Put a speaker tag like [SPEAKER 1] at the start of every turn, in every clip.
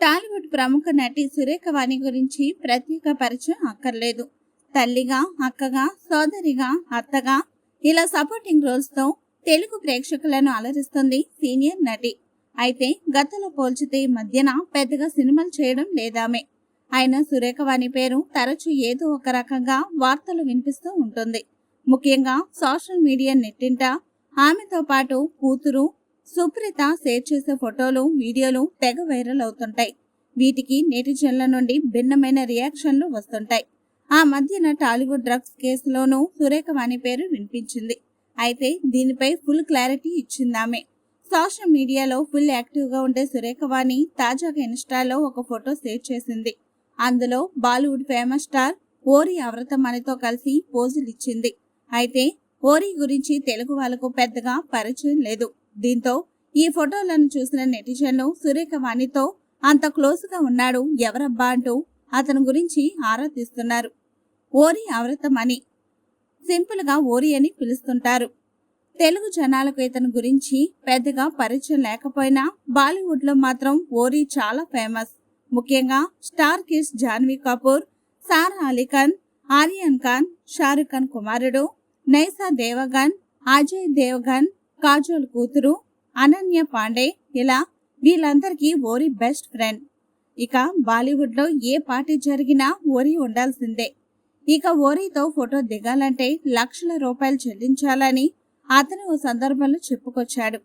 [SPEAKER 1] టాలీవుడ్ ప్రముఖ నటి సురేఖ వాణి గురించి ప్రత్యేక పరిచయం అక్కర్లేదు. తల్లిగా అక్కగా సోదరిగా అత్తగా ఇలా సపోర్టింగ్ రోల్స్తో తెలుగు ప్రేక్షకులను అలరిస్తుంది సీనియర్ నటి. అయితే గతంలో పోల్చితే మధ్యన పెద్దగా సినిమాలు చేయడం లేదామె. అయినా సురేఖ వాణి పేరు తరచూ ఏదో ఒక రకంగా వార్తలు వినిపిస్తూ ఉంటుంది. ముఖ్యంగా సోషల్ మీడియా నెట్టింట ఆమెతో పాటు కూతురు సుప్రీత షేర్ చేసే ఫోటోలు వీడియోలు తెగ వైరల్ అవుతుంటాయి. వీటికి నెటిజన్ల నుండి భిన్నమైన రియాక్షన్లు వస్తుంటాయి. ఆ మధ్యన టాలీవుడ్ డ్రగ్స్ కేసులోనూ సురేఖ వాణి పేరు వినిపించింది. అయితే దీనిపై ఫుల్ క్లారిటీ ఇచ్చిందామె. సోషల్ మీడియాలో ఫుల్ యాక్టివ్గా ఉండే సురేఖ వాణి తాజాగా ఇన్స్టాలో ఒక ఫోటో షేర్ చేసింది. అందులో బాలీవుడ్ ఫేమస్ స్టార్ ఓరి అవ్రతమణితో కలిసి పోజులు ఇచ్చింది. అయితే ఓరి గురించి తెలుగు వాళ్ళకు పెద్దగా పరిచయం లేదు. దీంతో ఈ ఫోటోలను చూసిన నెటిజన్లు సురేఖ వాణితో అంత క్లోజ్గా ఉన్నాడు ఎవరబ్బా అంటూ అతని గురించి ఆరా తీస్తున్నారు ఓరి అవ్రతమణి సింపుల్గా ఓరి అని పిలుస్తుంటారు. తెలుగు జనాలకు ఇతని గురించి పెద్దగా పరిచయం లేకపోయినా బాలీవుడ్లో మాత్రం ఓరి చాలా ఫేమస్. ముఖ్యంగా స్టార్ కిస్ జాన్వీ కపూర్ సారా అలీ ఖాన్ ఆర్యన్ ఖాన్ షారుఖ్ ఖాన్ కుమారుడు నైసా దేవగన్ అజయ్ దేవగన్ కాజోల్ కూతురు అనన్య పాండే ఇలా వీళ్ళందరికీ ఓరి బెస్ట్ ఫ్రెండ్. ఇక బాలీవుడ్లో ఏ పార్టీ జరిగినా ఓరి ఉండాల్సిందే. ఇక ఓరితో ఫోటో దిగాలంటే లక్షల రూపాయలు చెల్లించాలని అతను ఓ సందర్భంలో చెప్పుకొచ్చాడు.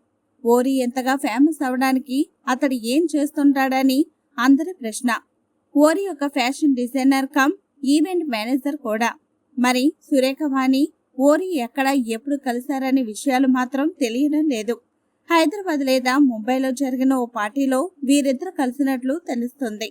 [SPEAKER 1] ఓరి ఎంతగా ఫేమస్ అవడానికి అతడు ఏం చేస్తుంటాడని అందరి ప్రశ్న. ఓరి ఒక fashion designer cum event manager కూడా. మరి సురేఖ వాణి ఓరి ఎక్కడ ఎప్పుడు కలిశారనే విషయాలు మాత్రం తెలియడం లేదు. హైదరాబాద్ లేదా ముంబైలో జరిగిన ఓ పార్టీలో వీరిద్దరు కలిసినట్లు తెలుస్తుంది.